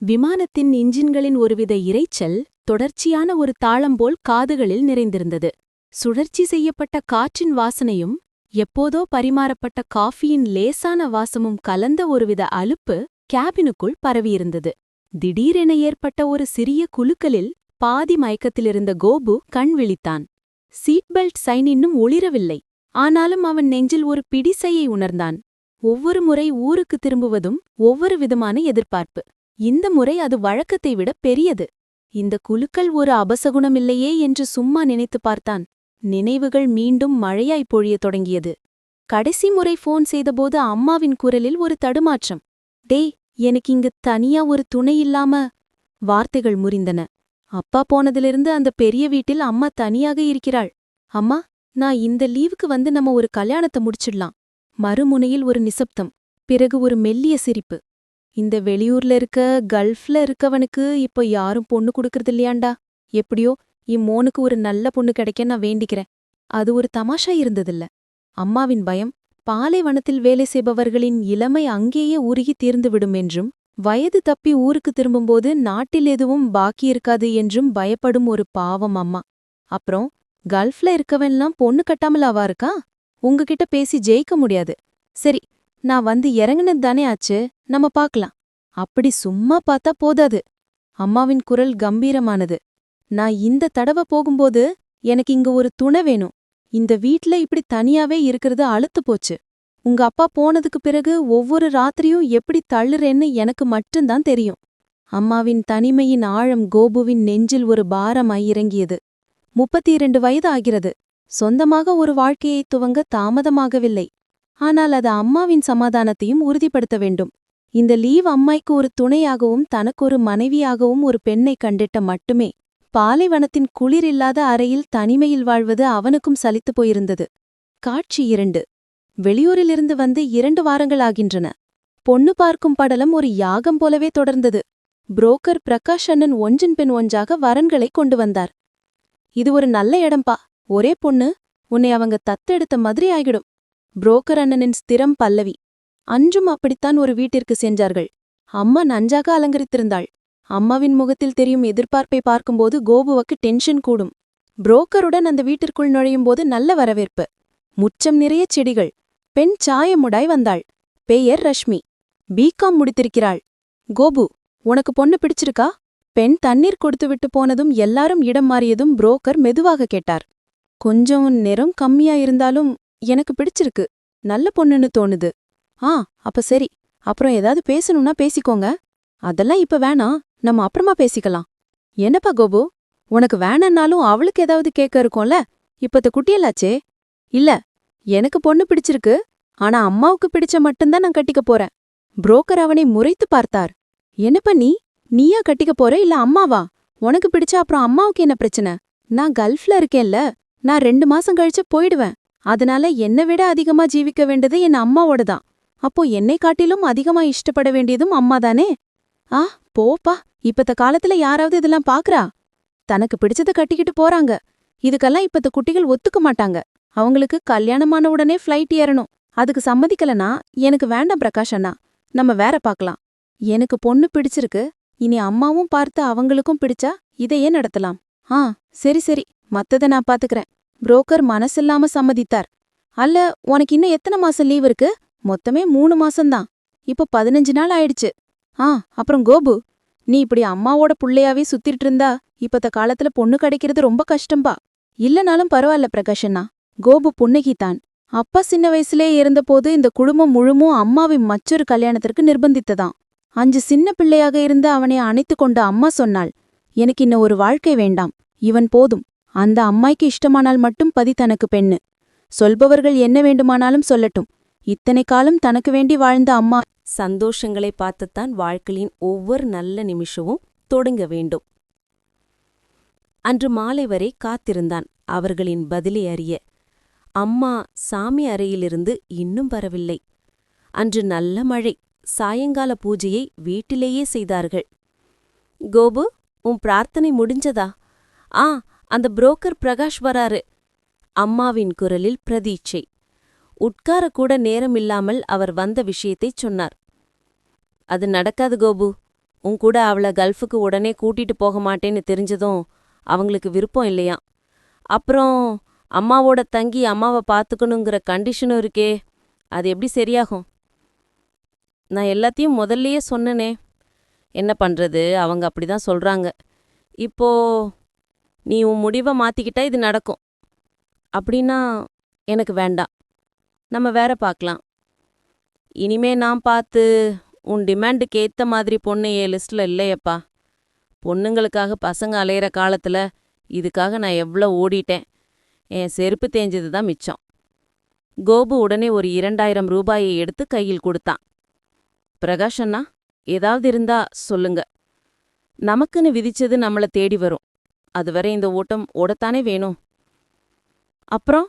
விமானத்தின் இன்ஜின்களின் ஒருவித இரைச்சல் தொடர்ச்சியான ஒரு தாளம் போல் காதுகளில் நிறைந்திருந்தது. சுழற்சி செய்யப்பட்ட காற்றின் வாசனையும் எப்போதோ பரிமாறப்பட்ட காஃபியின் லேசான வாசமும் கலந்த ஒருவித அலுப்பு கேபினுக்குள் பரவியிருந்தது. திடீரென ஏற்பட்ட ஒரு சிறிய குலுக்கலில் பாதி மயக்கத்திலிருந்த கோபு கண் விழித்தான். சீட் பெல்ட் சைன் இன்னும் ஒளிரவில்லை. ஆனாலும் அவன் நெஞ்சில் ஒரு பிடிசையை உணர்ந்தான். ஒவ்வொரு முறை ஊருக்கு திரும்புவதும் ஒவ்வொரு விதமான எதிர்பார்ப்பு. இந்த முறை அது வழக்கத்தை விட பெரியது. இந்த குலுக்கள் ஒரு அபசகுணமில்லையே என்று சும்மா நினைத்துப் பார்த்தான். நினைவுகள் மீண்டும் மழையாய் பொழியத் தொடங்கியது. கடைசி முறை ஃபோன் செய்தபோது அம்மாவின் குரலில் ஒரு தடுமாற்றம். டேய் எனக்கு இங்கு தனியா ஒரு துணை இல்லாம வார்த்தைகள் முறிந்தன. அப்பா போனதிலிருந்து அந்த பெரிய வீட்டில் அம்மா தனியாக இருக்கிறாள். அம்மா நான் இந்த லீவுக்கு வந்து நம்ம ஒரு கல்யாணத்தை முடிச்சிடலாம். மறுமுனையில் ஒரு நிசப்தம். பிறகு ஒரு மெல்லிய சிரிப்பு. இந்த வெளியூர்ல இருக்க கல்ஃப்ல இருக்கவனுக்கு இப்போ யாரும் பொண்ணு குடுக்கறது இல்லையாண்டா? எப்படியோ இம்மோனுக்கு ஒரு நல்ல பொண்ணு கிடைக்க நான் வேண்டிக்கிறேன். அது ஒரு தமாஷா இருந்ததில்ல. அம்மாவின் பயம் பாலைவனத்தில் வேலை செய்பவர்களின் இளமை அங்கேயே உருகி தீர்ந்துவிடும் என்றும் வயது தப்பி ஊருக்கு திரும்பும்போது நாட்டில் எதுவும் பாக்கி இருக்காது என்றும் பயப்படும் ஒரு பாவம் அம்மா. அப்புறம் கல்ஃப்ல இருக்கவன்லாம் பொண்ணு கட்டாமலாவா இருக்கா? உங்ககிட்ட பேசி ஜெயிக்க முடியாது. சரி நான் வந்து இறங்குனது தானே ஆச்சு நம்ம பார்க்கலாம் அப்படி சும்மா பார்த்தா போதாது. அம்மாவின் குரல் கம்பீரமானது. நான் இந்த தடவை போகும்போது எனக்கு இங்க ஒரு துணை வேணும். இந்த வீட்ல இப்படி தனியாவே இருக்கிறது அழுத்து போச்சு. உங்க அப்பா போனதுக்கு பிறகு ஒவ்வொரு ராத்திரியும் எப்படி தள்ளுறேன்னு எனக்கு மட்டும்தான் தெரியும். அம்மாவின் தனிமையின் ஆழம் கோபுவின் நெஞ்சில் ஒரு பாரமாய் இறங்கியது. முப்பத்தி இரண்டு வயது ஆகிறது. சொந்தமாக ஒரு வாழ்க்கையை துவங்க தாமதமாகவில்லை. ஆனால் அது அம்மாவின் சமாதானத்தையும் உறுதிப்படுத்த வேண்டும். இந்த லீவ் அம்மாய்க்கு ஒரு துணையாகவும் தனக்கொரு மனைவியாகவும் ஒரு பெண்ணை கண்டிட்ட மட்டுமே. பாலைவனத்தின் குளிரில்லாத அறையில் தனிமையில் வாழ்வது அவனுக்கும் சலித்துப் போயிருந்தது. காட்சி இரண்டு. வெளியூரிலிருந்து வந்து இரண்டு வாரங்கள் ஆகின்றன பொண்ணு பார்க்கும் படலம் ஒரு யாகம் போலவே தொடர்ந்தது. புரோக்கர் பிரகாஷ் அண்ணன் ஒன்றின் பின் ஒன்றாக வரன்களை கொண்டு வந்தார். இது ஒரு நல்ல இடம்பா. ஒரே பொண்ணு. உன்னை அவங்க தத்தெடுத்த மாதிரி ஆகிடும். புரோக்கர் அண்ணனின் ஸ்திரம் பல்லவி. அன்றும் அப்படித்தான் ஒரு வீட்டிற்கு சென்றார்கள். அம்மா நன்றாக அலங்கரித்திருந்தாள். அம்மாவின் முகத்தில் தெரியும் எதிர்பார்ப்பை பார்க்கும்போது கோபுவுக்கு டென்ஷன் கூடும். புரோக்கருடன் அந்த வீட்டிற்குள் நுழையும்போது நல்ல வரவேற்பு. முச்சம் நிறைய செடிகள். பெண் சாயமுடாய் வந்தாள். பெயர் ரஷ்மி. பிகாம் முடித்திருக்கிறாள். கோபு உனக்கு பொண்ணு பிடிச்சிருக்கா? பெண் தண்ணீர் கொடுத்துவிட்டு போனதும் எல்லாரும் இடம் மாறியதும் புரோக்கர் மெதுவாக கேட்டார். கொஞ்சம் நிறம் கம்மியா இருந்தாலும் எனக்கு பிடிச்சிருக்கு. நல்ல பொண்ணுன்னு தோணுது. ஆ அப்ப சரி. அப்புறம் ஏதாவது பேசணும்னா பேசிக்கோங்க. அதெல்லாம் இப்ப வேணாம். நம்ம அப்புறமா பேசிக்கலாம். என்னப்பா கோபு? உனக்கு வேணான்னாலும் அவளுக்கு ஏதாவது கேட்க இருக்கும்ல? இப்பத்த குட்டியலாச்சே இல்ல எனக்கு பொண்ணு பிடிச்சிருக்கு. ஆனா அம்மாவுக்கு பிடிச்ச மட்டும்தான் நான் கட்டிக்க போறேன். புரோக்கர் அவனை முறைத்து பார்த்தார். என்னப்பா நீ? நீயா கட்டிக்க போற இல்ல அம்மாவா? உனக்கு பிடிச்சா அப்புறம் அம்மாவுக்கு என்ன பிரச்சனை? நான் கல்ஃப்ல இருக்கேன்ல. நான் ரெண்டு மாசம் கழிச்சு போயிடுவேன். அதனால என்னை விட அதிகமா ஜீவிக்க வேண்டியது என் அம்மாவோட தான் அப்போ என்னை காட்டிலும் அதிகமா இஷ்டப்பட வேண்டியதும் அம்மாதானே ஆ போப்பா இப்பத்த காலத்துல யாராவது இதெல்லாம் பாக்குறா? தனக்கு பிடிச்சத கட்டிக்கிட்டு போறாங்க. இதுக்கெல்லாம் இப்பத்த குட்டிகள் ஒத்துக்க மாட்டாங்க. அவங்களுக்கு கல்யாணமான உடனே ஃப்ளைட் ஏறணும். அதுக்கு சம்மதிக்கலனா எனக்கு வேண்டாம் பிரகாஷ் அண்ணா. நம்ம வேற பார்க்கலாம் எனக்கு பொண்ணு பிடிச்சிருக்கு. இனி அம்மாவும் பார்த்து அவங்களுக்கும் பிடிச்சா இதையே நடத்தலாம். ஆ சரி சரி. மத்தத நான் பாத்துக்கறேன். புரோக்கர் மனசில்லாம சம்மதித்தார். அல்ல உனக்கு இன்னும் எத்தனை மாசம் லீவ் இருக்கு? மொத்தமே மூணு மாசம்தான். இப்ப பதினஞ்சு நாள் ஆயிடுச்சு. ஆ அப்புறம் கோபு நீ இப்படி அம்மாவோட புள்ளையாவே சுத்திட்டு இருந்தா இப்பத்த காலத்துல பொண்ணு கிடைக்கிறது ரொம்ப கஷ்டம்பா. இல்லனாலும் பரவாயில்ல பிரகாஷண்ணா. கோபு புன்னகித்தான். அப்பா சின்ன வயசுலே இருந்தபோது இந்த குடும்பம் முழுமும் அம்மாவின் மற்றொரு கல்யாணத்திற்கு நிர்பந்தித்ததாம். அஞ்சு சின்ன பிள்ளையாக இருந்த அவனை அணைத்து கொண்ட அம்மா சொன்னாள் எனக்கு இன்ன ஒரு வாழ்க்கை வேண்டாம். இவன் போதும். அந்த அம்மாய்க்கு இஷ்டமானால் மட்டும் பதி தனக்கு பெண்ணு. சொல்பவர்கள் என்ன வேண்டுமானாலும் சொல்லட்டும். இத்தனை காலம் தனக்கு வேண்டி வாழ்ந்த அம்மா சந்தோஷங்களை பார்த்துத்தான் வாழ்க்கையின் ஒவ்வொரு நல்ல நிமிஷமும் தொடங்க வேண்டும். அன்று மாலை வரை காத்திருந்தான் அவர்களின் பதிலை அறிய. அம்மா சாமி அறையிலிருந்து இன்னும் வரவில்லை. அன்று நல்ல மழை சாயங்கால பூஜையை வீட்டிலேயே செய்தார்கள். கோபு உன் பிரார்த்தனை முடிஞ்சதா? ஆ அந்த புரோக்கர் பிரகாஷ் வராரு. அம்மாவின் குரலில் பிரதீட்சை. உட்காரக்கூட நேரமில்லாமல் அவர் வந்த விஷயத்தைச் சொன்னார். அது நடக்காது கோபு. உன் கூட அவளை கல்ஃபுக்கு உடனே கூட்டிட்டு போக மாட்டேன்னு தெரிஞ்சதும் அவங்களுக்கு விருப்பம் இல்லையா? அப்புறம் அம்மாவோட தங்கி அம்மாவை பார்த்துக்கணுங்கிற கண்டிஷனும் இருக்கே. அது எப்படி சரியாகும்? நான் எல்லாத்தையும் முதல்லயே சொன்னனே. என்ன பண்றது? அவங்க அப்படிதான் சொல்றாங்க. இப்போ நீ உன் முடிவை மாத்திக்கிட்டா இது நடக்கும். அப்படின்னா எனக்கு வேண்டாம். நம்ம வேற பார்க்கலாம். இனிமே நான் பார்த்து உன் டிமாண்டுக்கு ஏத்த மாதிரி பொண்ணு என் லிஸ்ட்ல இல்லையப்பா. பொண்ணுங்களுக்காக பசங்க அலையிற காலத்துல இதுக்காக நான் எவ்வளோ ஓடிட்டேன். என் செருப்பு தேஞ்சது தான் மிச்சம். கோபு உடனே ஒரு இரண்டாயிரம் ரூபாயை எடுத்து கையில் கொடுத்தான். பிரகாஷ் அண்ணா ஏதாவது இருந்தா சொல்லுங்க. நமக்குன்னு விதிச்சது நம்மள தேடி வரும். அதுவரை இந்த ஓட்டம் ஓடத்தானே வேணும். அப்புறம்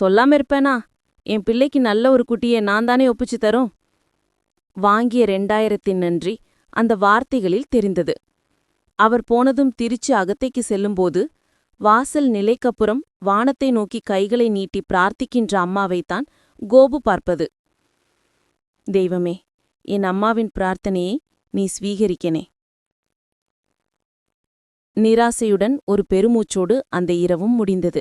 சொல்லாம இருப்பேனா? என் பிள்ளைக்கு நல்ல ஒரு குட்டியை நான் தானே ஒப்பிச்சு தரும்? வாங்கிய ரெண்டாயிரத்தின் நன்றி அந்த வார்த்தைகளில் தெரிந்தது. அவர் போனதும் திருச்சி அகத்தைக்கு செல்லும்போது வாசல் நிலைக்கப்புறம் வானத்தை நோக்கி கைகளை நீட்டி பிரார்த்திக்கின்ற அம்மாவைத்தான் கோபு பார்ப்பது. தெய்வமே என் அம்மாவின் பிரார்த்தனையை நீ ஸ்வீகரிக்கனே. நிராசையுடன் ஒரு பெருமூச்சோடு அந்த இரவும் முடிந்தது.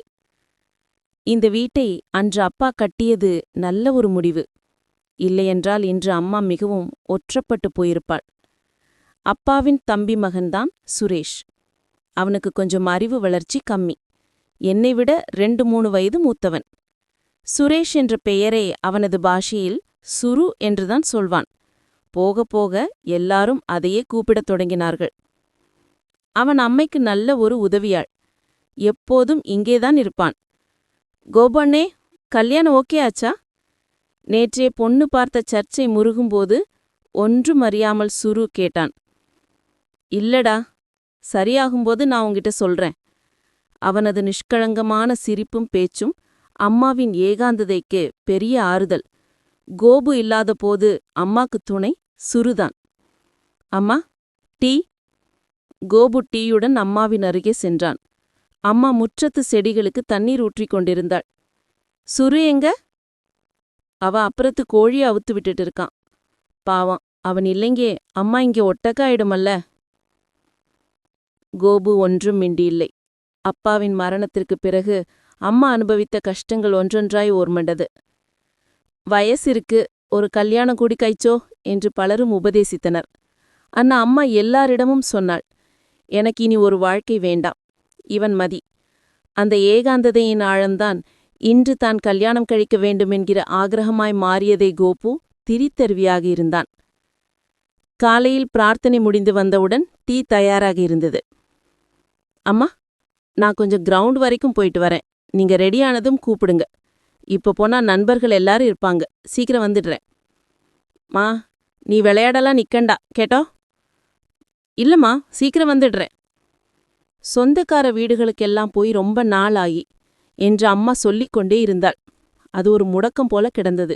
இந்த வீட்டை அன்று அப்பா கட்டியது நல்ல ஒரு முடிவு. இல்லையென்றால் இன்று அம்மா மிகவும் ஒற்றப்பட்டு போயிருப்பாள். அப்பாவின் தம்பி மகன்தான் சுரேஷ். அவனுக்கு கொஞ்சம் அறிவு வளர்ச்சி கம்மி. என்னை விட ரெண்டு மூணு வயது மூத்தவன். சுரேஷ் என்ற பெயரை அவனது பாஷையில் சுரு என்றுதான் சொல்வான். போக போக எல்லாரும் அதையே கூப்பிடத் தொடங்கினார்கள். அவன் அம்மைக்கு நல்ல ஒரு உதவியாள். எப்போதும் இங்கேதான் இருப்பான். கோபண்ணே கல்யாணம் ஓகே ஆச்சா? நேற்றே பொண்ணு பார்த்த சர்ச்சை முருகும்போது ஒன்றும் அறியாமல் சுரு கேட்டான். இல்லடா சரியாகும்போது நான் உன்கிட்ட சொல்றேன். அவனது நிஷ்கழங்கமான சிரிப்பும் பேச்சும் அம்மாவின் ஏகாந்ததைக்கு பெரிய ஆறுதல். கோபு இல்லாத போது அம்மாக்கு துணை சுருதான். அம்மா டீ. கோபு டீயுடன் அம்மாவின் அருகே சென்றான். அம்மா முற்றத்து செடிகளுக்கு தண்ணீர் ஊற்றிக் கொண்டிருந்தாள். சுரு எங்க? அவ அப்புறத்து கோழிய அவுத்து விட்டுட்டு இருக்கான். பாவம் அவன் இல்லைங்கே அம்மா இங்கே ஒட்டக்காயிடுமல்ல கோபு ஒன்றும் மிண்டியில்லை. அப்பாவின் மரணத்திற்குப் பிறகு அம்மா அனுபவித்த கஷ்டங்கள் ஒன்றொன்றாய் ஓர்மண்டது. வயசிற்கு ஒரு கல்யாணம் கூடி கைச்சோ என்று பலரும் உபதேசித்தனர். அண்ணா அம்மா எல்லாரிடமும் சொன்னாள் எனக்கு இனி ஒரு வாழ்க்கை வேண்டாம். இவன் மதி. அந்த ஏகாந்ததையின் ஆழம்தான் இன்று தான் கல்யாணம் கழிக்க வேண்டும் என்கிற ஆக்கிரகமாய் மாறியதை கோபு திரித்தருவியாக இருந்தான். காலையில் பிரார்த்தனை முடிந்து வந்தவுடன் டீ தயாராக இருந்தது. அம்மா நான் கொஞ்சம் கிரவுண்ட் வரைக்கும் போயிட்டு வரேன். நீங்க ரெடியானதும் கூப்பிடுங்க. இப்ப போனா நண்பர்கள் எல்லாரும் இருப்பாங்க. சீக்கிரம் வந்துடுறேன். மா நீ விளையாடலாம் நிக்கண்டா. கேட்டோ? இல்லம்மா சீக்கிரம் வந்துடுறேன். சொந்தக்கார வீடுகளுக்கெல்லாம் போய் ரொம்ப நாளாயி என்று அம்மா சொல்லிக் கொண்டே இருந்தாள். அது ஒரு முடக்கம் போல கிடந்தது.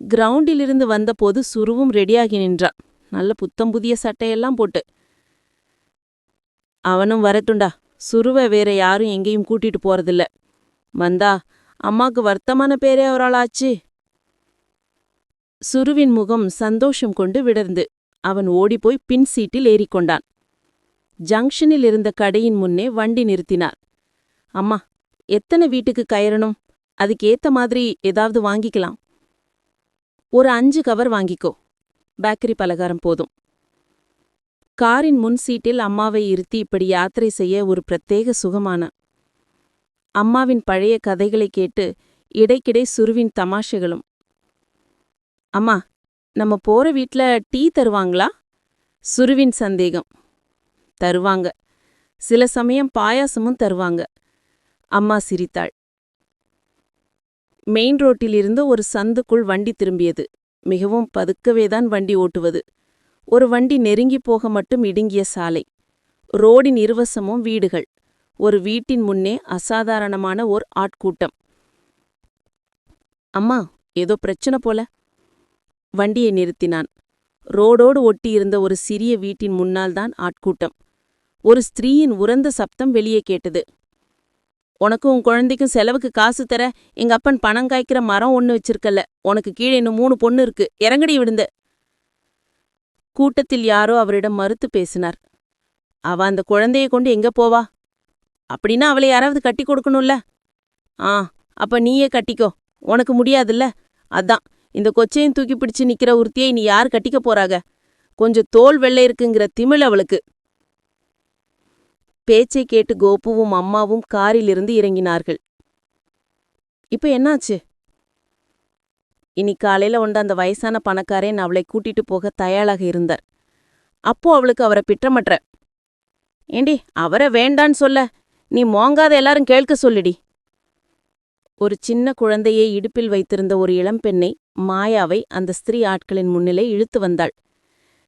கிரவுண்டிலிருந்து வந்தபோது சுருவும் ரெடியாகி நின்றான் நல்ல புத்தம் புதிய சட்டையெல்லாம் போட்டு. அவனும் வரட்டுண்டா சுருவை வேற யாரும் எங்கேயும் கூட்டிட்டு போறதில்ல. வந்தா அம்மாக்கு வருத்தமான பேரே அவராளாச்சு சுருவின் முகம் சந்தோஷம் கொண்டு விடர்ந்து. அவன் ஓடிப்போய் பின் சீட்டில் ஏறிக்கொண்டான். ஜங்ஷனில் இருந்த கடையின் முன்னே வண்டி நிறுத்தினார். அம்மா எத்தனை வீட்டுக்கு கயறணும்? அதுக்கு ஏத்த மாதிரி ஏதாவது வாங்கிக்கலாம். ஒரு அஞ்சு கவர் வாங்கிக்கோ. பேக்கரி பலகாரம் போதும். காரின் முன் சீட்டில் அம்மாவை இருத்தி இப்படி யாத்திரை செய்ய ஒரு பிரத்யேக சுகமான. அம்மாவின் பழைய கதைகளை கேட்டு இடைக்கிடை சுருவின் தமாஷைகளும். அம்மா நம்ம போற வீட்ல டீ தருவாங்களா? சுருவின் சந்தேகம். தருவாங்க. சில சமயம் பாயாசமும் தருவாங்க. அம்மா சிரித்தாள். மெயின் ரோட்டிலிருந்து ஒரு சந்துக்குள் வண்டி திரும்பியது. மிகவும் பதுக்கவேதான் வண்டி ஓட்டுவது. ஒரு வண்டி நெருங்கிப் போக மட்டும் இடுங்கிய சாலை. ரோடின் இருவசமும் வீடுகள். ஒரு வீட்டின் முன்னே அசாதாரணமான ஓர் ஆட்கூட்டம். அம்மா ஏதோ பிரச்சனை போல. வண்டியை நிறுத்தினான். ரோடோடு ஒட்டியிருந்த ஒரு சிறிய வீட்டின் முன்னால்தான் ஆட்கூட்டம். ஒரு ஸ்திரீயின் உரந்த சப்தம் வெளியே கேட்டது. உனக்கும் உன் குழந்தைக்கும் செலவுக்கு காசு தர எங்க அப்பன் பணம் காய்க்கிற மரம் ஒன்னு வச்சிருக்கல்ல. உனக்கு கீழே இன்னும் மூணு பொண்ணு இருக்கு. இறங்கடி விழுந்து கூட்டத்தில் யாரோ அவரிடம் மறுத்து பேசினார். அவ அந்த குழந்தையை கொண்டு எங்க போவா? அப்படின்னா அவளை யாராவது கட்டி கொடுக்கணும்ல? ஆ அப்ப நீயே கட்டிக்கோ. உனக்கு முடியாதுல்ல? அதான். இந்த கொச்சையும் தூக்கி பிடிச்சு நிக்கிற உறுத்தியை நீ யார் கட்டிக்க போறாக? கொஞ்சம் தோல் வெள்ளை இருக்குங்கிற திமிழ் அவளுக்கு. பேச்சை கேட்டு கோபுவும் அம்மாவும் காரிலிருந்து இறங்கினார்கள். இப்ப என்னாச்சு? இனி காலையில உண்ட அந்த வயசான பணக்காரன் அவளை கூட்டிட்டு போக தயாராக இருந்தார். அப்போ அவளுக்கு அவரை பிற்றமற்ற. ஏண்டி அவரை வேண்டான்னு சொல்ல நீ மோங்காத எல்லாரும் கேட்க சொல்லுடி. ஒரு சின்ன குழந்தையை இடுப்பில் வைத்திருந்த ஒரு இளம்பெண்ணை மாயாவை அந்த ஸ்திரீ ஆட்களின் முன்னிலை இழுத்து வந்தாள்.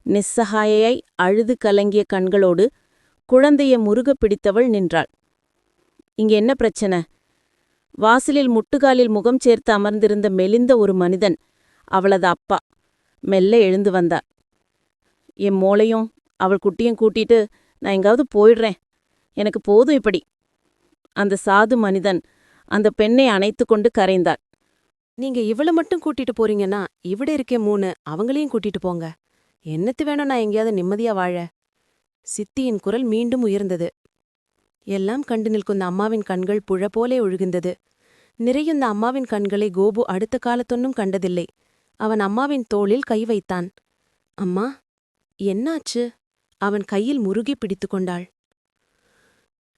நிஸ்ஸகாயை அழுது கலங்கிய கண்களோடு குழந்தையை முருகப் பிடித்தவள் நின்றாள். இங்க என்ன பிரச்சனை? வாசலில் முட்டுகாலில் முகம் சேர்த்து அமர்ந்திருந்த மெலிந்த ஒரு மனிதன் அவளது அப்பா மெல்ல எழுந்து வந்தார் என் மோளையும் அவள் குட்டியும் கூட்டிட்டு நான் எங்காவது போயிடுறேன். எனக்கு போதும் இப்படி. அந்த சாது மனிதன் அந்த பெண்ணை அணைத்து கொண்டு கரைந்தார் நீங்க இவள மட்டும் கூட்டிட்டு போறீங்கன்னா இவிட இருக்கே மூணு அவங்களையும் கூட்டிட்டு போங்க. என்னத்து வேணும் நான் எங்கேயாவது நிம்மதியா வாழ? சித்தியின் குரல் மீண்டும் உயர்ந்தது. எல்லாம் கண்டு நிற்கும் அம்மாவின் கண்கள் புழ போலே ஒழுகின்றது. நிறையுந்த அம்மாவின் கண்களை கோபு அடுத்த காலத்தொன்னும் கண்டதில்லை. அவன் அம்மாவின் தோளில் கை வைத்தான். அம்மா என்னாச்சு? அவன் கையில் முருகி பிடித்து கொண்டாள்.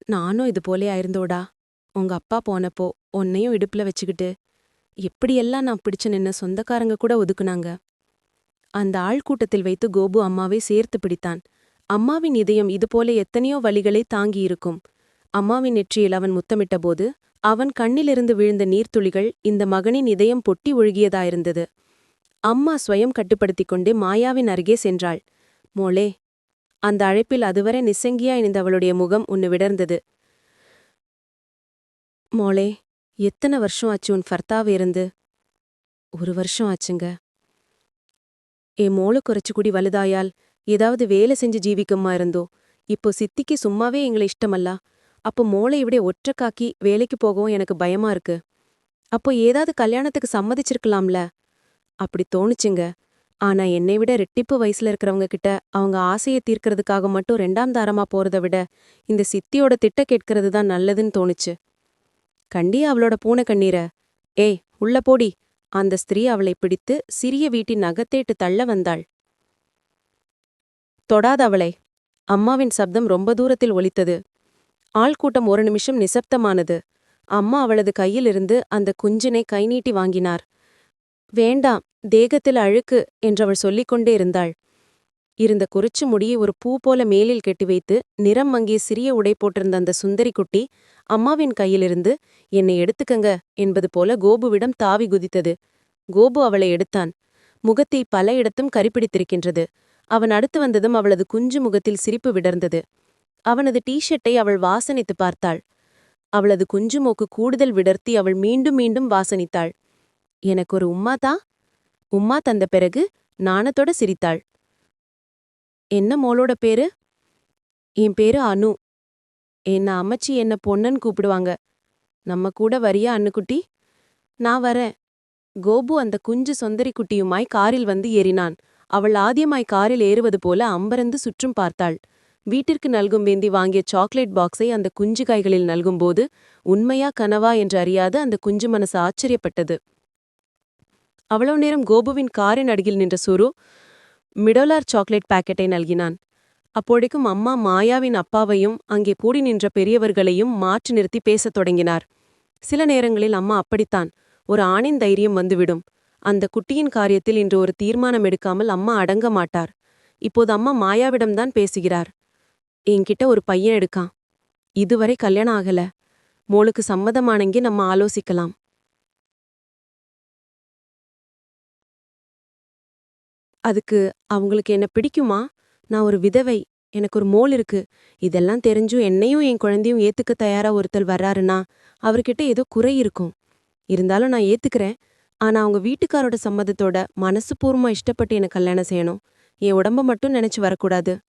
நானும் இது போலே ஆயிருந்தோடா. உங்க அப்பா போனப்போ உன்னையும் இடுப்புல வச்சுக்கிட்டு எப்படியெல்லாம் நான் பிடிச்சு நின்ன சொந்தக்காரங்க கூட ஒதுக்குனாங்க? அந்த ஆள்கூட்டத்தில் வைத்து கோபு அம்மாவை சேர்த்து பிடித்தான். அம்மாவின் இதயம் இதுபோல எத்தனையோ வழிகளை தாங்கியிருக்கும். அம்மாவின் நெற்றியில் அவன் முத்தமிட்டபோது அவன் கண்ணிலிருந்து விழுந்த நீர்த்துளிகள் இந்த மகனின் இதயம் பொட்டி ஒழுகியதாயிருந்தது. அம்மா ஸ்வயம் கட்டுப்படுத்திக் கொண்டே மாயாவின் அருகே சென்றாள். மோளே அந்த அழைப்பில் அதுவரை நிசங்கியா இணைந்த அவளுடைய முகம் உன்னு விடர்ந்தது. மோளே எத்தனை வருஷம் ஆச்சு உன் ஃபர்த்தாவ இருந்து? ஒரு வருஷம் ஆச்சுங்க. என் மோள குறைச்சு குடி வலுதாயால் ஏதாவது வேலை செஞ்சு ஜீவிக்கமா இருந்தோ? இப்போ சித்திக்கு சும்மாவே எங்களை இஷ்டமல்லா? அப்போ மோளை இப்படி ஒற்றக்காக்கி வேலைக்கு போகவும் எனக்கு பயமா இருக்கு. அப்போ ஏதாவது கல்யாணத்துக்கு சம்மதிச்சிருக்கலாம்ல? அப்படி தோணுச்சுங்க. ஆனா என்னை விட ரெட்டிப்பு வயசுல இருக்கிறவங்க கிட்ட அவங்க ஆசையை தீர்க்கறதுக்காக மட்டும் ரெண்டாம் தாரமா போறதை விட இந்த சித்தியோட திட்ட கேட்கறது தான் நல்லதுன்னு தோணுச்சு. கண்டி அவளோட பூனை கண்ணீர? ஏய் உள்ள போடி. அந்த ஸ்திரீ அவளை பிடித்து சிறிய வீட்டின் நகத்தேட்டு தள்ள வந்தாள். தொடாத அவளை அம்மாவின் சப்தம் ரொம்ப தூரத்தில் ஒலித்தது. ஆள்கூட்டம் ஒரு நிமிஷம் நிசப்தமானது. அம்மா அவளது கையிலிருந்து அந்த குஞ்சினை கை நீட்டி வாங்கினார். வேண்டாம் தேகத்தில் அழுக்கு என்றவள் சொல்லிக் கொண்டே இருந்தாள். இருந்த குறிச்சு முடியை ஒரு பூ போல மேலில் கெட்டி வைத்து நிறம் மங்கிய சிறிய உடை போட்டிருந்த அந்த சுந்தரி குட்டி அம்மாவின் கையிலிருந்து என்னை எடுத்துக்கங்க என்பது போல கோபுவிடம் தாவி குதித்தது. கோபு அவளை எடுத்தான். முகத்தை பல இடத்தும் கரிப்பிடித்திருக்கின்றது அவன் அடுத்து வந்ததும் அவளது குஞ்சு முகத்தில் சிரிப்பு விடர்ந்தது. அவனது டீஷர்ட்டை அவள் வாசனித்து பார்த்தாள். அவளது குஞ்சு மூக்கு கூடுதல் விடர்த்தி அவள் மீண்டும் மீண்டும் வாசனித்தாள். எனக்கு ஒரு உம்மாதா உம்மா தந்த பிறகு நாணத்தோட சிரித்தாள். என்ன மோளோட பேரு? என் பேரு அனு. என்ன அம்மச்சி என்ன பொன்னன் கூப்பிடுவாங்க? நம்ம கூட வரியா அன்னுக்குட்டி நான் வரேன். கோபு அந்த குஞ்சு சொந்தரி குட்டியுமாய் காரில் வந்து ஏறினான். அவள் ஆதியமாய் காரில் ஏறுவது போல அம்பரந்து சுற்றும் பார்த்தாள். வீட்டிற்கு நல்கும் வேந்தி வாங்கிய சாக்லேட் பாக்ஸை அந்த குஞ்சு கைகளில் நல்கும்போது உண்மையா கனவா? என்று அறியாத அந்த குஞ்சு மனசு ஆச்சரியப்பட்டது. அவ்வளவு நேரம் கோபுவின் காரின் அடியில் நின்ற சுரு மிடோலார் சாக்லேட் பாக்கெட்டை நல்கினான். அப்போதைக்கும் அம்மா மாயாவின் அப்பாவையும் அங்கே கூடி நின்ற பெரியவர்களையும் மாற்றி நிறுத்தி பேசத் தொடங்கினார். சில நேரங்களில் அம்மா அப்படித்தான். ஒரு ஆணின் தைரியம் வந்துவிடும். அந்த குட்டியின் காரியத்தில் இன்று ஒரு தீர்மானம் எடுக்காமல் அம்மா அடங்க மாட்டார். இப்போது அம்மா மாயாவிடம்தான் பேசுகிறார். என்கிட்ட ஒரு பையன் எடுக்கான். இதுவரை கல்யாணம் ஆகல. மோளுக்கு சம்மதமானங்கி நம்ம ஆலோசிக்கலாம். அதுக்கு அவங்களுக்கு என்ன பிடிக்குமா? நான் ஒரு விதவை. எனக்கு ஒரு மோள் இருக்கு. இதெல்லாம் தெரிஞ்சும் என்னையும் என் குழந்தையும் ஏத்துக்க தயாரா ஒருத்தர் வர்றாருன்னா அவர்கிட்ட ஏதோ குறை இருக்கும். இருந்தாலும் நான் ஏத்துக்கிறேன். ஆனா அவங்க வீட்டுக்காரோட சம்மதத்தோட மனசுபூர்வமா இஷ்டப்பட்டு என்ன கல்யாணம் செய்யணும். என் உடம்ப மட்டும் நினைச்சு வரக்கூடாது.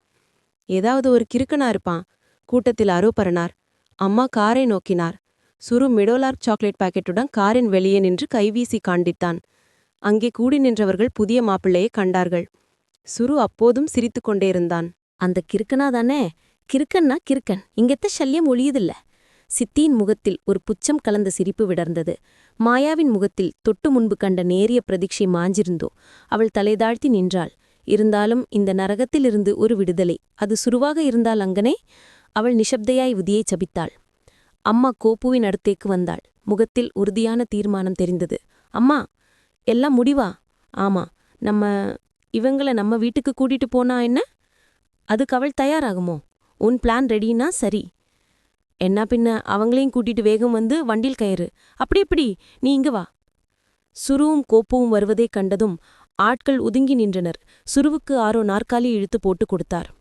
ஏதாவது ஒரு கிறுக்கனா இருப்பான். கூட்டத்தில் அரோபரனார். அம்மா காரை நோக்கினார். சுரு மிடோலார்க் சாக்லேட் பாக்கெட்டுடன் காரின் வெளியே நின்று கைவீசி காண்பித்தான். அங்கே கூடி நின்றவர்கள் புதிய மாப்பிள்ளையை கண்டார்கள். சுரு அப்போதும் சிரித்துக் கொண்டேயிருந்தான் அந்த கிறுக்கனா தானே? கிறுக்கன்னா கிறுக்கன். இங்கத்த சல்யம் ஒழியுதில்ல. சித்தியின் முகத்தில் ஒரு புச்சம் கலந்த சிரிப்பு விடர்ந்தது. மாயாவின் முகத்தில் தொட்டு முன்பு கண்ட நேரிய பிரதீட்சை மாஞ்சிருந்தோ அவள் தலைதாழ்த்தி நின்றாள். இருந்தாலும் இந்த நரகத்திலிருந்து ஒரு விடுதலை அது சுருவாக இருந்தால் அங்கனே? அவள் நிஷப்தையாய் உதியைச் சபித்தாள். அம்மா கோப்புவின் அடுத்தேக்கு வந்தாள். முகத்தில் உறுதியான தீர்மானம் தெரிந்தது. அம்மா எல்லாம் முடிவா? ஆமா நம்ம இவங்கள நம்ம வீட்டுக்கு கூட்டிட்டு போனா என்ன? அதுக்கு அவள் தயாராகுமோ? உன் பிளான் ரெடினா சரி. என்ன பின்ன அவங்களையும் கூட்டிட்டு வேகம் வந்து வண்டில் கயறு. அப்படி எப்படி? நீ இங்க வா. சுருவும் கோப்பவும் வருவதைக் கண்டதும் ஆட்கள் ஒதுங்கி நின்றனர். சுருவுக்கு ஆரோ நாற்காலி இழுத்து போட்டு கொடுத்தார்.